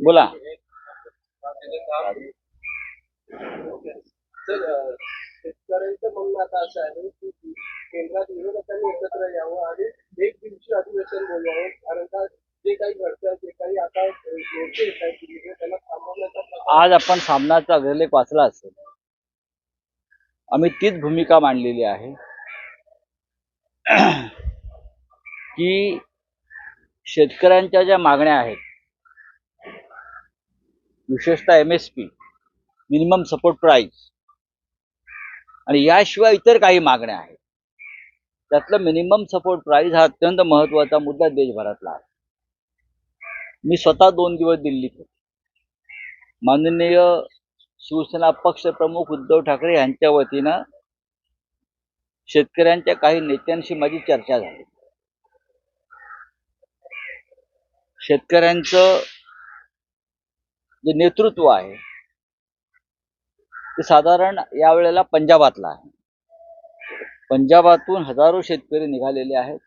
बोला. शेतकऱ्यांचं म्हणणं आता असं आहे की केंद्रात विरोधकांनी एकत्र यावं आणि एक दिवशी अधिवेशन बोलवावं कारण का जे काही घडतं जे काही आता मोर्चे येत आहेत दिल्लीकडे, त्यांना थांबवण्याचा प्रकार आज आपण सामनाचा अग्रलेख वाचला असेल. आम्ही तीच भूमिका मांडलेली आहे. की शेतकऱ्यांच्या ज्या मागण्या आहेत विशेषतः M S P minimum support price आणि याशिवाय इतर काही मागण्या आहेत. त्यातलं मिनिमम सपोर्ट प्राईस हा अत्यंत महत्त्वाचा मुद्दा देशभरातला आहे. मी स्वतः दोन दिवस दिल्लीत होतो. माननीय शिवसेना पक्षप्रमुख उद्धव ठाकरे यांच्या वतीनं शेतकऱ्यांच्या काही नेत्यांशी माझी चर्चा झाली. शेतकऱ्यांचं जे नेतृत्व आहे ते साधारण यावेळेला पंजाबातला आहे. पंजाबातून हजारो शेतकरी निघालेले आहेत.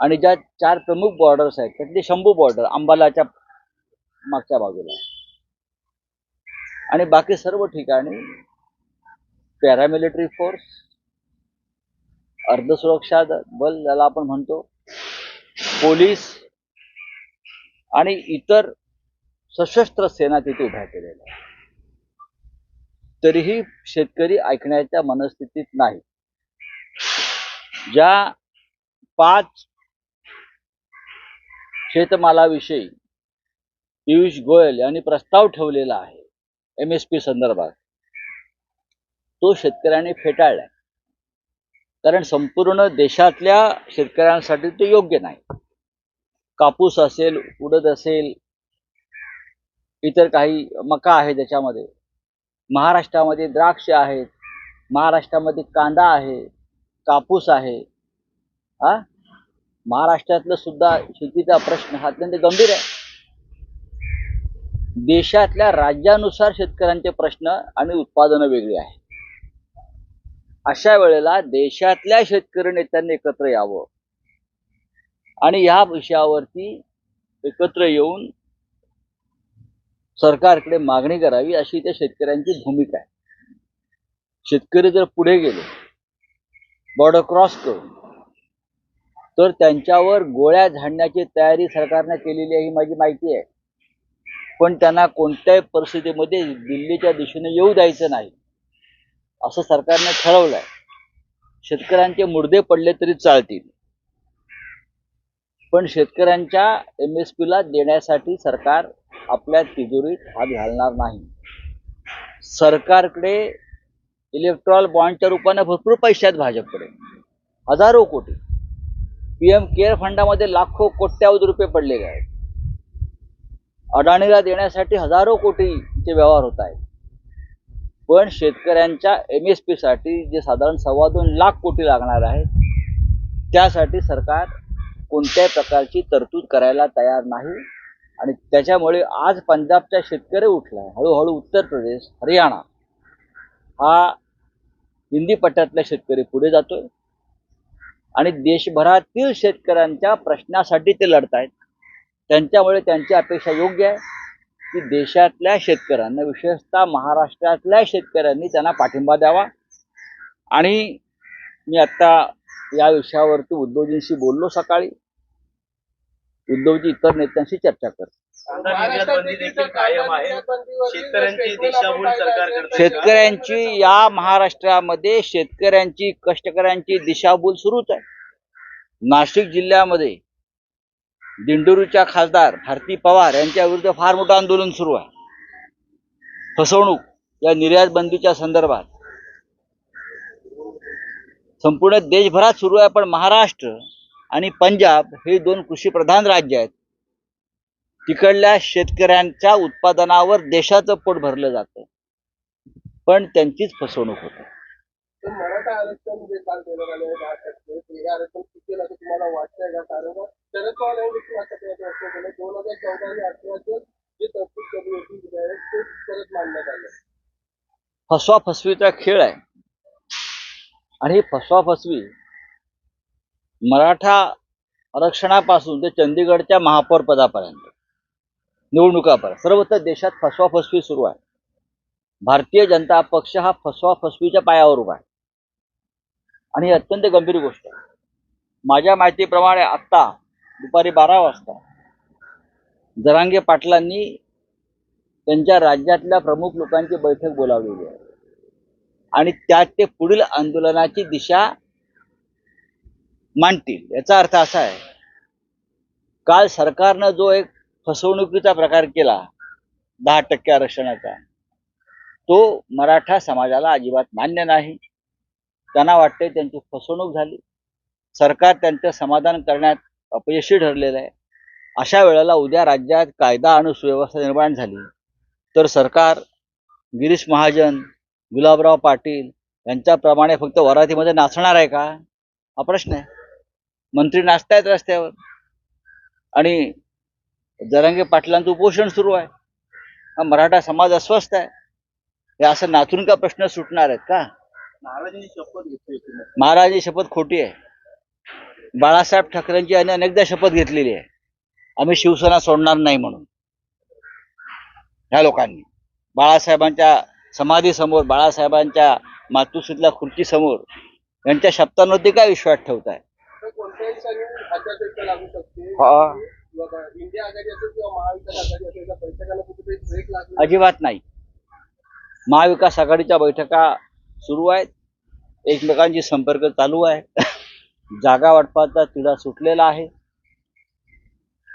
आणि ज्या चार प्रमुख बॉर्डर्स आहेत त्यातले शंभू बॉर्डर अंबालाच्या मागच्या बाजूला आहे. आणि बाकी सर्व ठिकाणी पॅरामिलिटरी फोर्स अर्धसुरक्षा द- बल ज्याला आपण म्हणतो पोलीस आणि इतर सशस्त्र सेना तिथे उभ्या केलेल्या आहेत. तरीही शेतकरी ऐकण्याच्या मनस्थितीत नाही ज्या पाच शेतमालाविषयी पियुष गोयल यांनी प्रस्ताव ठेवलेला आहे. एम एस पी संदर्भात. तो शेतकऱ्यांनी फेटाळलाय. कारण संपूर्ण देशातल्या शेतकऱ्यांसाठी तो योग्य नाही. कापूस असेल उडद असेल इतर काही मका आहे त्याच्यामध्ये. महाराष्ट्रामध्ये द्राक्ष आहेत. महाराष्ट्रामध्ये कांदा आहे. कापूस आहे. हा? महाराष्ट्रातलं सुद्धा शेतीचा प्रश्न हा अत्यंत गंभीर आहे. देशातल्या राज्यानुसार शेतकऱ्यांचे प्रश्न आणि उत्पादनं वेगळी आहेत. अशा वेळेला देशातल्या शेतकरी नेत्यांनी एकत्र यावं. आणि या विषयावरती एकत्र येऊन सरकारकडे मागणी करावी अशी त्या शेतकऱ्यांची भूमिका आहे. शेतकरी जर पुढे गेले बॉर्डर क्रॉस करून तर त्यांच्यावर गोळ्या झाडण्याची तयारी सरकारने केलेली आहे ही माझी माहिती आहे. पण त्यांना कोणत्याही परिस्थितीमध्ये दिल्लीच्या दिशेने येऊ द्यायचं नाही. असं सरकारने ठरवलंय. शेतकऱ्यांचे मुर्दे पडले तरी चालतील. पण शेतकऱ्यांच्या एम एस पीला देण्यासाठी सरकार आपल्या तिजोरीत हात घालणार नाही. सरकारकडे इलेक्ट्रॉल बॉन्डच्या रूपाने भरपूर पैसे आहेत भाजपकडे. हजारो कोटी. पी एम केअर फंडामध्ये लाखो कोट्यावधी रुपये पडलेले आहेत. अडाणीला देण्यासाठी हजारो कोटीचे व्यवहार होत आहेत. पण शेतकऱ्यांच्या एम एस पीसाठी जे साधारण सव्वा दोन लाख कोटी लागणार आहेत त्यासाठी सरकार कोणत्याही प्रकारची तरतूद करायला तयार नाही. आणि त्याच्यामुळे आज पंजाबचा शेतकरी उठला आहे हळूहळू उत्तर प्रदेश हरियाणा हा हिंदी पट्ट्यातला शेतकरी पुढे जातोय. आणि देशभरातील शेतकऱ्यांच्या प्रश्नासाठी ते लढत आहेत त्यांच्यामुळे त्यांची अपेक्षा योग्य आहे की देशातल्या शेतकऱ्यांना विशेषतः महाराष्ट्रातल्या शेतकऱ्यांनी त्यांना पाठिंबा द्यावा. आणि मी आत्ता या विषयावरती उद्धवजींशी बोललो सकाळी. उद्धवजी इतर नेत्यांशी चर्चा करतो आहे शेतकऱ्यांची करत शेतकऱ्यांची या महाराष्ट्रामध्ये शेतकऱ्यांची कष्टकऱ्यांची दिशाभूल सुरूच आहे. नाशिक जिल्ह्यामध्ये दिंडोरीच्या खासदार भारती पवार यांच्या विरुद्ध फार मोठं आंदोलन सुरू आहे. फसवणूक या निर्यात बंदीच्या संदर्भात. संपूर्ण देशभरात सुरू आहे पण महाराष्ट्र आणि पंजाब हे दोन कृषीप्रधान राज्य आहेत. तिकडल्या शेतकऱ्यांच्या उत्पादनावर देशाचं पोट भरलं जातं. पण त्यांचीच फसवणूक होते. मराठा आरक्षण जे काल देण्यात आले तुम्हाला? वाटतंय का कारण? शरद पवार यांनी देखील प्रयत्न दोन हजार चौदा आणि अठराचं जे तरतूद केली होती ते परत मांडण्यात आलं फसवा फसवीचा खेळ आहे. आणि ही फसवा फसवी मराठा आरक्षणापासून ते चंदीगडच्या महापौर पदापर्यंत निवडणुकापर्यंत सर्वत्र देशात फसवा फसवी सुरू आहे. भारतीय जनता पक्ष हा फसवा फसवीच्या पायावर उभा आहे. आणि ही अत्यंत गंभीर गोष्ट आहे. माझ्या माहितीप्रमाणे आत्ता दुपारी बारा वाजता. जरांगे पाटलांनी त्यांच्या राज्यातल्या प्रमुख लोकांची बैठक बोलावलेली आहे. आणि त्यात ते पुढील आंदोलनाची दिशा मांडतील. याचा अर्थ असा आहे काल सरकारनं जो एक फसवणुकीचा प्रकार केला दहा टक्के आरक्षणाचा तो मराठा समाजाला अजिबात मान्य नाही. त्यांना वाटते त्यांची फसवणूक झाली. सरकार त्यांचं समाधान करण्यात अपयशी ठरलेलं आहे. अशा वेळेला उद्या राज्यात कायदा आणि सुव्यवस्था निर्माण झाली. तर सरकार गिरीश महाजन गुलाबराव पाटील यांच्याप्रमाणे फक्त वरातीमध्ये नाचणार आहे का? हा प्रश्न आहे. मंत्री नाचतायत रस्त्यावर. आणि जरांगे पाटलांचं उपोषण सुरू आहे. हा मराठा समाज अस्वस्थ आहे. हे असं नाचून का प्रश्न सुटणार आहेत का? महाराजांनी शपथ घेतली महाराजांची शपथ खोटी आहे. बाळासाहेब ठाकरेंची यांनी अनेकदा शपथ घेतलेली आहे. आम्ही शिवसेना सोडणार नाही म्हणून. ह्या लोकांनी. बाळासाहेबांच्या समाधीसमोर बाळासाहेबांच्या मातुश्रीतल्या खुर्चीसमोर यांच्या शब्दांवरती काय विश्वास ठेवताय? हा. अजिबात नाही. महाविकास आघाडीच्या बैठका सुरू आहेत. एकमेकांची संपर्क चालू आहे. जागा वाटपाचा तिढा सुटलेला आहे.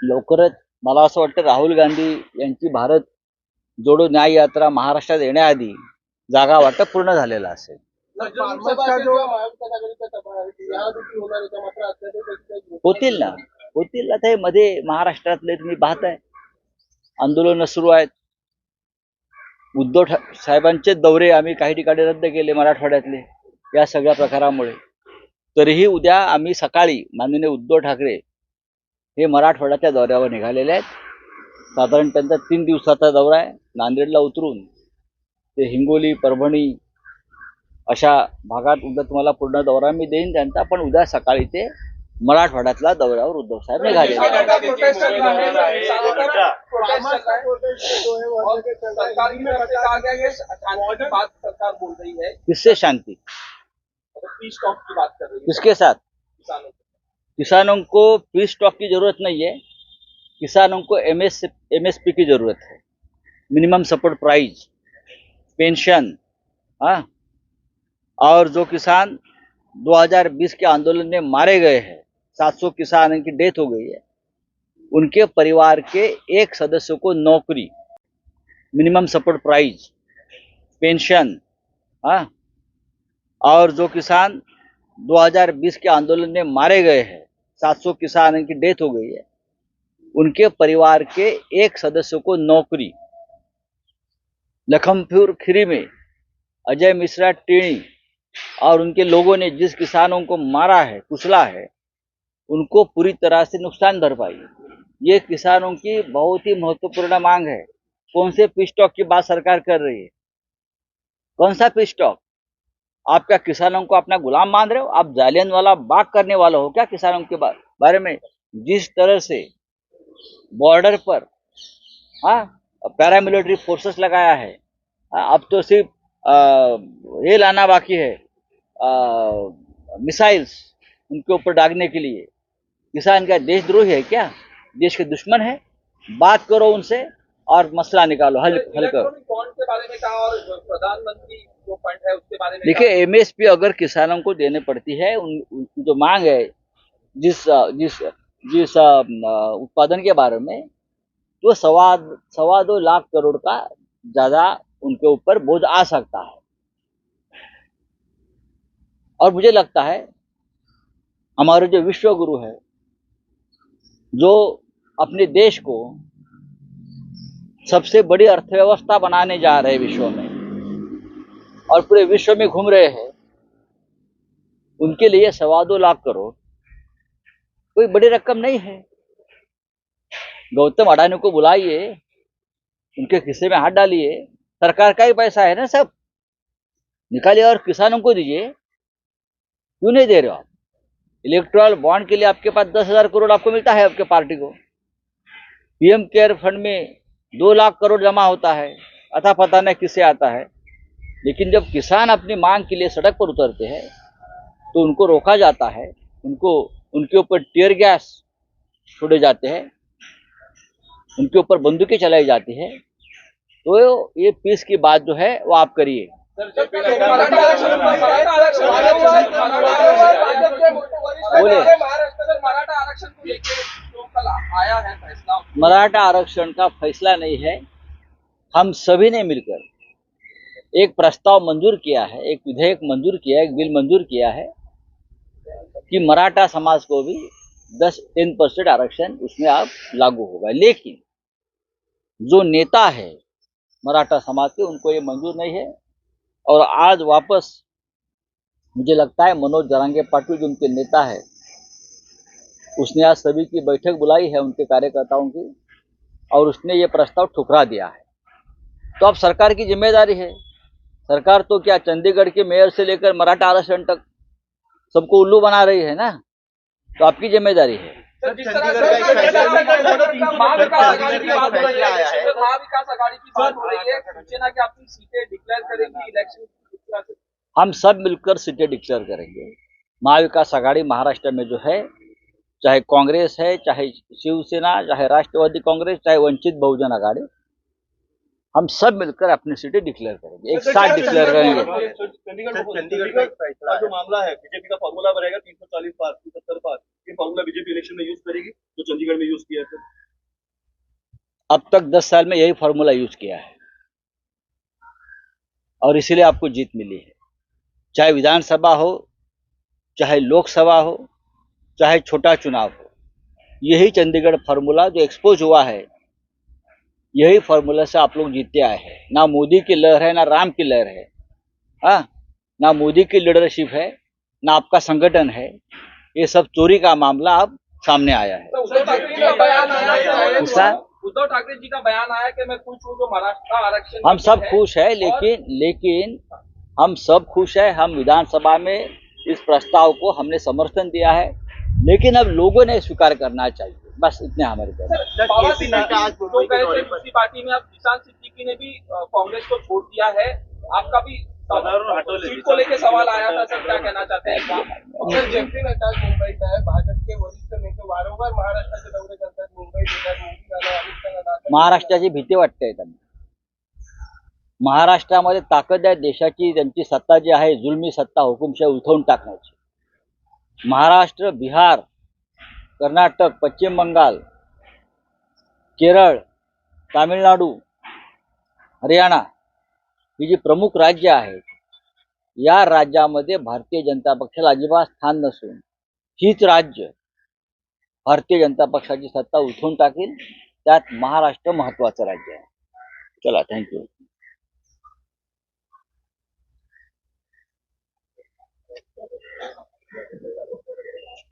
लवकरच मला असं वाटतं राहुल गांधी यांची भारत जोडो न्याय यात्रा महाराष्ट्रात येण्याआधी जागा वाटप पूर्ण झालेलं असेल. होतील ना. होतील ना. ते मध्ये महाराष्ट्रातले तुम्ही पाहताय. आंदोलन सुरू आहेत. उद्धव साहेबांचे दौरे आम्ही काही ठिकाणी रद्द केले मराठवाड्यातले. या सगळ्या प्रकारामुळे. तरीही उद्या आम्ही सकाळी माननीय उद्धव ठाकरे हे मराठवाड्याच्या दौऱ्यावर निघालेले आहेत. साधारण त्यांचा तीन दिवसाचा दौरा आहे. नांदेडला उतरून ते हिंगोली परभणी अशा भागात उद्या तुम्हाला पूर्ण दौरा मी देईन. त्यांचा पण उद्या सकाळी ते मराठवाड्यातल्या दौऱ्यावर उद्धव साहेब निघाले. किससे शांति. पीस टॉक की बात कर रही है। किसके साथ? किसानों किसानों को पीस स्टॉक की ज़रूरत नहीं है। किसानों को M S M S P की ज़रूरत है। मिनिमम सपोर्ट प्राइस पेंशन हाँ। और जो किसान 2020 के आंदोलन में मारे गए हैं 700 किसान इनकी डेथ हो गई है उनके परिवार के एक सदस्य को नौकरी मिनिमम सपोर्ट प्राइस पेंशन हाँ। और जो किसान 2020 के आंदोलन में मारे गए हैं 700 किसान इनकी डेथ हो गई है, उनके परिवार के एक सदस्य को नौकरी। लखमपुर खीरी में अजय मिश्रा टेणी और उनके लोगों ने जिस किसानों को मारा है, कुचला है, उनको पूरी तरह से नुकसान भरपाई ये किसानों की बहुत ही महत्वपूर्ण मांग है। कौन से पिस्टॉक की बात सरकार कर रही है? कौन सा पी स्टॉक? आप क्या किसानों को अपना गुलाम मान रहे हो? आप जालियन वाला बाग करने वाला हो क्या किसानों के बारे में? जिस तरह से बॉर्डर पर हाँ पैरामिलिट्री फोर्सेस लगाया है हाँ, अब तो सिर्फ़ आ, ये लाना बाकी है मिसाइल्स उनके ऊपर डागने के लिए। किसान का देशद्रोही है क्या? देश के दुश्मन है? बात करो उनसे। और मसला निकालो हल हल करो। इलेक्ट्रॉनिक बॉन्ड के बारे में कहा और प्रधानमंत्री जो फंड है उसके बारे में देखिए एमएसपी अगर किसानों को देने पड़ती है उन, जो मांग है जिस जिस जिस उत्पादन के बारे में तो सवा सवा दो लाख करोड़ का ज़्यादा उनके ऊपर बोझ आ सकता है। और मुझे लगता है हमारे जो विश्व गुरु है जो अपने देश को सबसे बड़ी अर्थव्यवस्था बनाने जा रहे विश्व में। और पूरे विश्व में घूम रहे हैं। उनके लिए सवा दो लाख करोड़। कोई बड़ी रकम नहीं है। गौतम अडानी को बुलाइए। उनके खिस्से में हाथ डालिए। सरकार का ही पैसा है ना सब। निकालिए और किसानों को दीजिए। क्यों नहीं दे रहे हो आप? इलेक्ट्रल बॉन्ड के लिए आपके पास दस हज़ार करोड़ आपको मिलता है आपके पार्टी को। पीएम केयर फंड में दो लाख करोड़ जमा होता है। अथा पता नहीं किससे आता है। लेकिन जब किसान अपनी मांग के लिए सड़क पर उतरते हैं तो उनको रोका जाता है। उनको, उनके ऊपर टीयर गैस छोड़े जाते हैं। उनके ऊपर बंदूकें चलाई जाती है। तो ये पीस की बात जो है, वो आप करिए। बोले। कल आया है फैसला। मराठा आरक्षण का फैसला नहीं है। हम सभी ने मिलकर एक प्रस्ताव मंजूर किया है, एक विधेयक मंजूर किया है, एक बिल मंजूर किया है कि मराठा समाज को भी 10 टेन परसेंट आरक्षण उसमें आप लागू होगा। लेकिन जो नेता है मराठा समाज के, उनको ये मंजूर नहीं है। और आज वापस मुझे लगता है मनोज जरांगे पाटिल जो उनके नेता है उसने आज सभी की बैठक बुलाई है उनके कार्यकर्ताओं की और उसने ये प्रस्ताव ठुकरा दिया है। तो अब सरकार की ज़िम्मेदारी है। सरकार तो क्या चंडीगढ़ के मेयर से लेकर मराठा आरक्षण तक सबको उल्लू बना रही है ना? तो आपकी ज़िम्मेदारी है। हो है। हो है। हम सब मिलकर सीटें डिक्लेयर करेंगे। महाविकास आघाड़ी महाराष्ट्र में जो है चाहे कांग्रेस है चाहे शिवसेना चाहे राष्ट्रवादी कांग्रेस चाहे वंचित बहुजन आघाड़ी हम सब मिलकर अपनी सीटें डिक्लेयर करेंगे। एक साथ डिक्लेयर करेंगे। चंडीगढ़ का जो मामला है बीजेपी का फॉर्मूला बनेगा तीन सौ चालीस पार तीन सत्तर पार ये फॉर्मूला बीजेपी इलेक्शन में यूज़ करेगी जो चंडीगढ़ में यूज़ किया है अब तक दस साल में यही फॉर्मूला यूज़ किया है। और इसीलिए आपको जीत मिली है। चाहे विधानसभा हो चाहे लोकसभा हो चाहे छोटा चुनाव हो। यही चंडीगढ़ फार्मूला जो एक्सपोज हुआ है यही फार्मूला से आप लोग जीतते आए हैं। ना मोदी की लहर है ना राम की लहर है। हाँ ना मोदी की लीडरशिप है ना आपका संगठन है। ये सब चोरी का मामला अब सामने आया है। तो उद्धव ठाकरे जी का बयान आया उद्धव ठाकरे जी का बयान आया कि मैं खुश हूँ जो महाराष्ट्र आरक्षण हम सब खुश है लेकिन लेकिन हम सब खुश है। हम विधानसभा में इस प्रस्ताव को हमने समर्थन दिया है। लेकिन अब लोगों ने स्वीकार करना चाहिए। बस इतने हमारे पास दूसरी पार्टी में अब निशान सिद्दीकी ने भी कांग्रेस को छोड़ दिया है। आपका भी सीट को लेकर सवाल आया था सर क्या कहना चाहते हैं सर जेपी नड्डा आज मुंबईत आहे भाजपचे वरिष्ठ नेते वारंवार महाराष्ट्राचे दौरे करतात अमित शहा महाराष्ट्राची भीती वाटते त्यांना। महाराष्ट्रामध्ये ताकद आहे देशाची त्यांची सत्ता जी आहे जुलमी सत्ता हुकुमशाही उठवून टाकण्याची. महाराष्ट्र बिहार कर्नाटक पश्चिम बंगाल केरळ तामिळनाडू हरियाणा ही जी प्रमुख राज्य आहेत या राज्यामध्ये भारतीय जनता पक्षाला अजिबात स्थान नसून हीच राज्य भारतीय जनता पक्षाची सत्ता उठवून टाकेल त्यात महाराष्ट्र महत्वाचं राज्य आहे चला थँक्यू